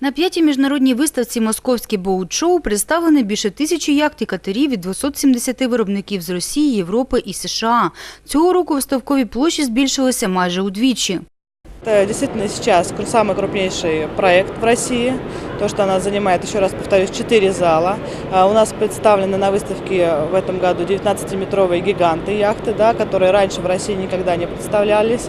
На п'ятій міжнародній виставці «Московське боут-шоу» представлені більше тисячі яхт і катерів від 270 виробників з Росії, Європи і США. Цього року виставкові площі збільшилися майже удвічі. Это действительно сейчас кру- самый крупнейший проект в России. То, что она занимает, еще раз повторюсь, 4 зала. А У нас представлены на выставке в этом году 19-метровые гиганты яхты, да, которые раньше в России никогда не представлялись.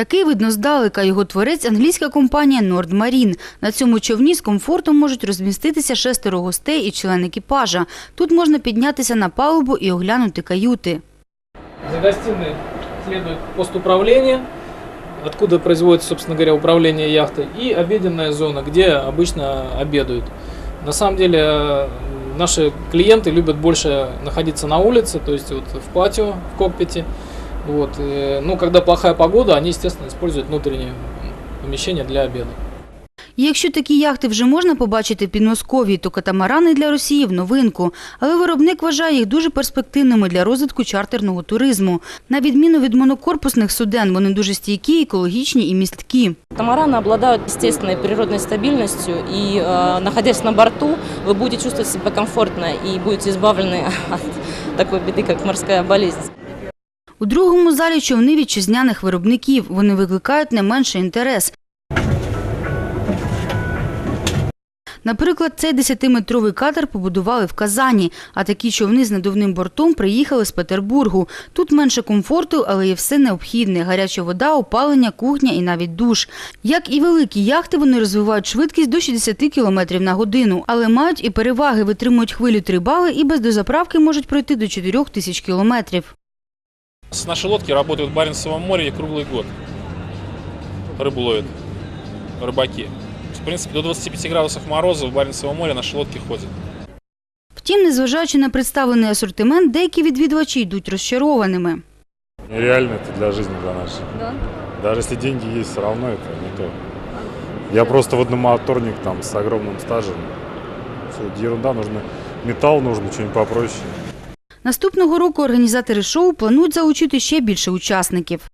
Такий видно здалека. Його творець – англійська компанія Nordmarine. На цьому човні з комфортом можуть розміститися шестеро гостей і член екіпажа. Тут можна піднятися на палубу і оглянути каюти. За гостиной следует пост управления, откуда производится, собственно говоря, управление яхтой, и обеденная зона, где обычно обедают. На самом деле э, наши клиенты любят больше находиться на улице, то есть вот в патио, в кокпите. Вот. э, Ну, когда плохая погода, они, естественно, используют внутренние помещения для обеда. І якщо такі яхти вже можна побачити в Підмосков'ї, то катамарани для Росії в новинку. Але виробник вважає їх дуже перспективними для розвитку чартерного туризму. На відміну від монокорпусних суден, вони дуже стійкі, екологічні і місткі. Катамараны обладают естественной природной стабильностью, и э, находясь на борту, вы будете чувствовать себя комфортно и будете избавлены от такой беды, как морская болезнь. У другому залі човни вітчизняних виробників. Вони викликають не менший інтерес. Наприклад, цей 10-метровий катер побудували в Казані, а такі човни з надувним бортом приїхали з Петербургу. Тут менше комфорту, але є все необхідне – гаряча вода, опалення, кухня і навіть душ. Як і великі яхти, вони розвивають швидкість до 60 км на годину, але мають і переваги, витримують хвилю 3 бали і без дозаправки можуть пройти до 4 тисяч кілометрів. С нашей лодки работают в Баренцевом море круглый год. Рыбу ловят рыбаки. В принципе, до 25 градусов мороза в Баренцевом море наши лодки ходят. Втім, незважаючи на представлений асортимент, деякі відвідувачі йдуть розчарованими. Нереально это для жизни, для нашей. Даже если деньги есть, все равно это не то. Я просто вот моторник там с огромным стажем. Все, ерунда, нужно металл, нужно что-нибудь попроще. Наступного року організатори шоу планують залучити ще більше учасників.